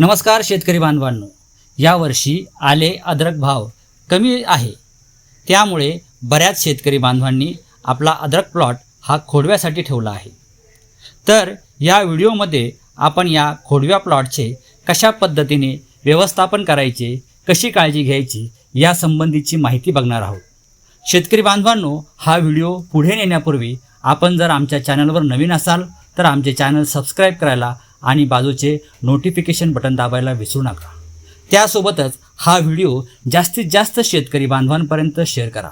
नमस्कार शेतकरी बांधवांनो. यावर्षी आले अद्रक भाव कमी आहे. त्यामुळे बऱ्याच शेतकरी बांधवांनी आपला अद्रक प्लॉट हा खोडव्यासाठी ठेवला आहे. तर या व्हिडिओमध्ये आपण या खोडव्या प्लॉटचे कशा पद्धतीने व्यवस्थापन करायचे कशी काळजी घ्यायची या संबंधीची माहिती बघणार आहोत. शेतकरी बांधवांनो हा व्हिडिओ पुढे नेण्यापूर्वी आपण जर आमच्या चॅनलवर नवीन असाल तर आमचे चॅनल सबस्क्राईब करायला आणि बाजूचे नोटिफिकेशन बटन दाबायला विसरू नका. त्यासोबतच हा व्हिडिओ जास्तीत जास्त शेतकरी बांधवांपर्यंत शेअर करा.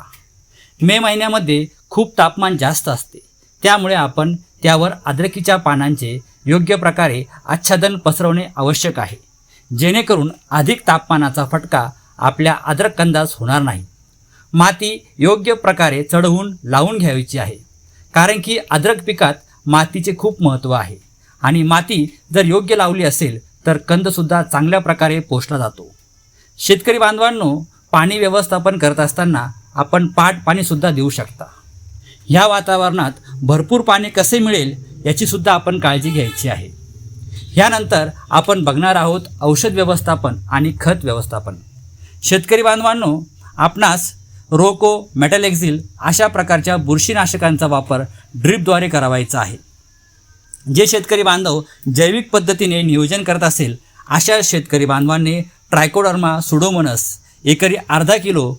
मे महिन्यामध्ये खूप तापमान जास्त असते. त्यामुळे आपण त्यावर अद्रकीच्या पानांचे योग्य प्रकारे आच्छादन पसरवणे आवश्यक आहे. जेणेकरून अधिक तापमानाचा फटका आपल्या अद्रक कंदास होणार नाही. माती योग्य प्रकारे चढवून लावून घ्यायची आहे. कारण की अद्रक पिकात मातीचे खूप महत्त्व आहे. आणि माती जर योग्य लावली असेल तर कंदसुद्धा चांगल्या प्रकारे पोषला जातो. शेतकरी बांधवांनो पाणी व्यवस्थापन करत असताना आपण पाट पाणीसुद्धा देऊ शकता. ह्या वातावरणात भरपूर पाणी कसे मिळेल याचीसुद्धा आपण काळजी घ्यायची आहे. ह्यानंतर आपण बघणार आहोत औषध व्यवस्थापन आणि खत व्यवस्थापन. शेतकरी बांधवांनो आपणास रोको मेटॅलेक्झिल अशा प्रकारच्या बुरशीनाशकांचा वापर ड्रीपद्वारे करावायचा आहे. जे शेतकरी बांधव जैविक पद्धतीने नियोजन करत असेल अशा शेतकरी बांधवांनी ट्रायकोडर्मा सुडोमनस एकरी अर्धा किलो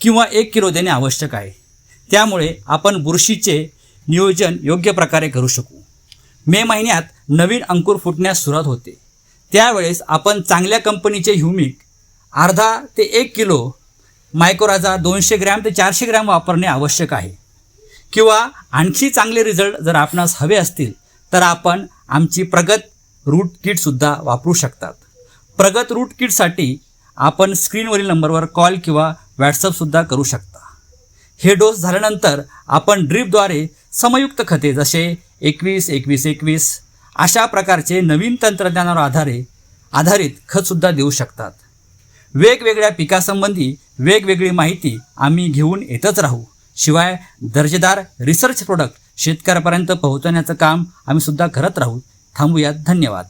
किंवा एक किलो देणे आवश्यक आहे. त्यामुळे आपण बुरशीचे नियोजन योग्य प्रकारे करू शकू. मे महिन्यात नवीन अंकुर फुटण्यास सुरुवात होते. त्यावेळेस आपण चांगल्या कंपनीचे ह्युमिक अर्धा ते एक किलो मायकोराजा दोनशे ग्रॅम ते चारशे ग्रॅम वापरणे आवश्यक आहे. किंवा आणखी चांगले रिझल्ट जर आपणास हवे असतील तर आपण आमची प्रगत रूट किटसुद्धा वापरू शकतात. प्रगत रूट किटसाठी आपण स्क्रीनवरील नंबरवर कॉल किंवा व्हॉट्सअपसुद्धा करू शकता. हे डोस झाल्यानंतर आपण ड्रीपद्वारे समयुक्त खते जसे एकवीस एकवीस एकवीस अशा प्रकारचे नवीन तंत्रज्ञानावर आधारे आधारित खतसुद्धा देऊ शकतात. वेगवेगळ्या पिकासंबंधी वेगवेगळी माहिती आम्ही घेऊन येतच राहू. शिवाय दर्जेदार रिसर्च प्रोडक्ट शेतकऱ्यापर्यंत पोहोचवण्याचं काम आम्ही सुद्धा करत राहू. थांबूयात. धन्यवाद.